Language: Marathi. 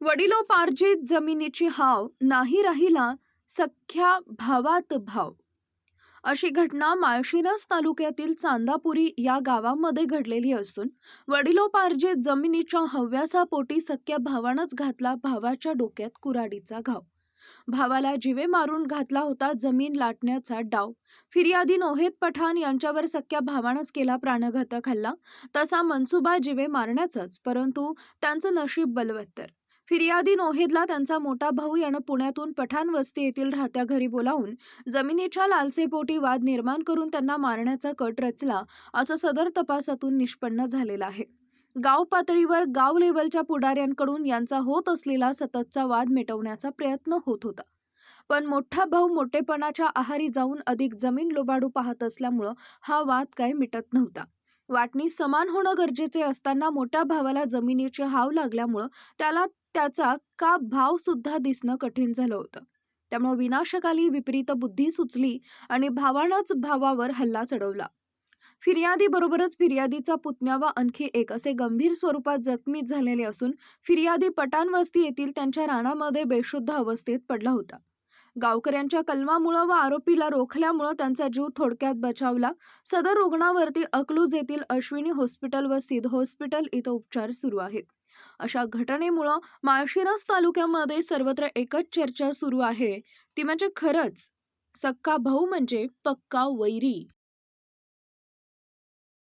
वडिलोपार्जित जमिनीची हाव नाही राहिला सख्या भावात भाव. अशी घटना माळशिरस तालुक्यातील चांदापुरी या गावामध्ये घडलेली असून वडिलोपार्जित जमिनीच्या हव्यासा पोटी सख्या भावानंच घातला भावाच्या डोक्यात कुराडीचा घाव. भावाला जिवे मारून घातला होता जमीन लाटण्याचा डाव. फिर्यादी नोहेद पठाण यांच्यावर सख्या भावानंच केला प्राणघातक हल्ला. तसा मनसुबा जिवे मारण्याचाच परंतु त्यांचं नशीब बलवत्तर. फिर्यादी नोहेदला त्यांचा मोठा भाऊ यानं पुण्यातून पठाण वस्ती येथील राहत्या घरी बोलावून जमिनीच्या लालसेपोटी वाद निर्माण करून त्यांना मारण्याचा कट रचला असं सदर तपासातून निष्पन्न झालेलं आहे. गाव पातळीवर गाव लेवलच्या पुढाऱ्यांकडून यांचा होत असलेला सततचा वाद मिटवण्याचा प्रयत्न होत होता. पण मोठा भाऊ मोठेपणाच्या आहारी जाऊन अधिक जमीन लोबाडू पाहत असल्यामुळं हा वाद काय मिटत नव्हता. वाटणी समान होणं गरजेचे असताना मोठ्या भावाला जमिनीचे हाव लागल्यामुळं त्याला त्याचा का भाव सुद्धा दिसणं कठीण झालं होतं. त्यामुळे विनाशकाली विपरीत बुद्धी सुचली आणि भावानंच भावावर हल्ला चढवला. फिर्यादी बरोबरच फिर्यादीचा पुतण्या व आणखी एक असे गंभीर स्वरूपात जखमी झालेले असून फिर्यादी पटाण वस्ती येथील त्यांच्या रानामध्ये बेशुद्ध अवस्थेत पडला होता. गावकऱ्यांच्या कलमामुळं व आरोपीला रोखल्यामुळं त्यांचा जीव थोडक्यात बचावला. सदर रुग्णावरती अकलूज येथील अश्विनी हॉस्पिटल व सिद्ध हॉस्पिटल इथं उपचार सुरू आहेत. अशा घटनेमुळं माळशिरस तालुक्यामध्ये सर्वत्र एकच चर्चा सुरू आहे. ती म्हणजे खरंच. सक्का भाऊ म्हणजे पक्का वैरी.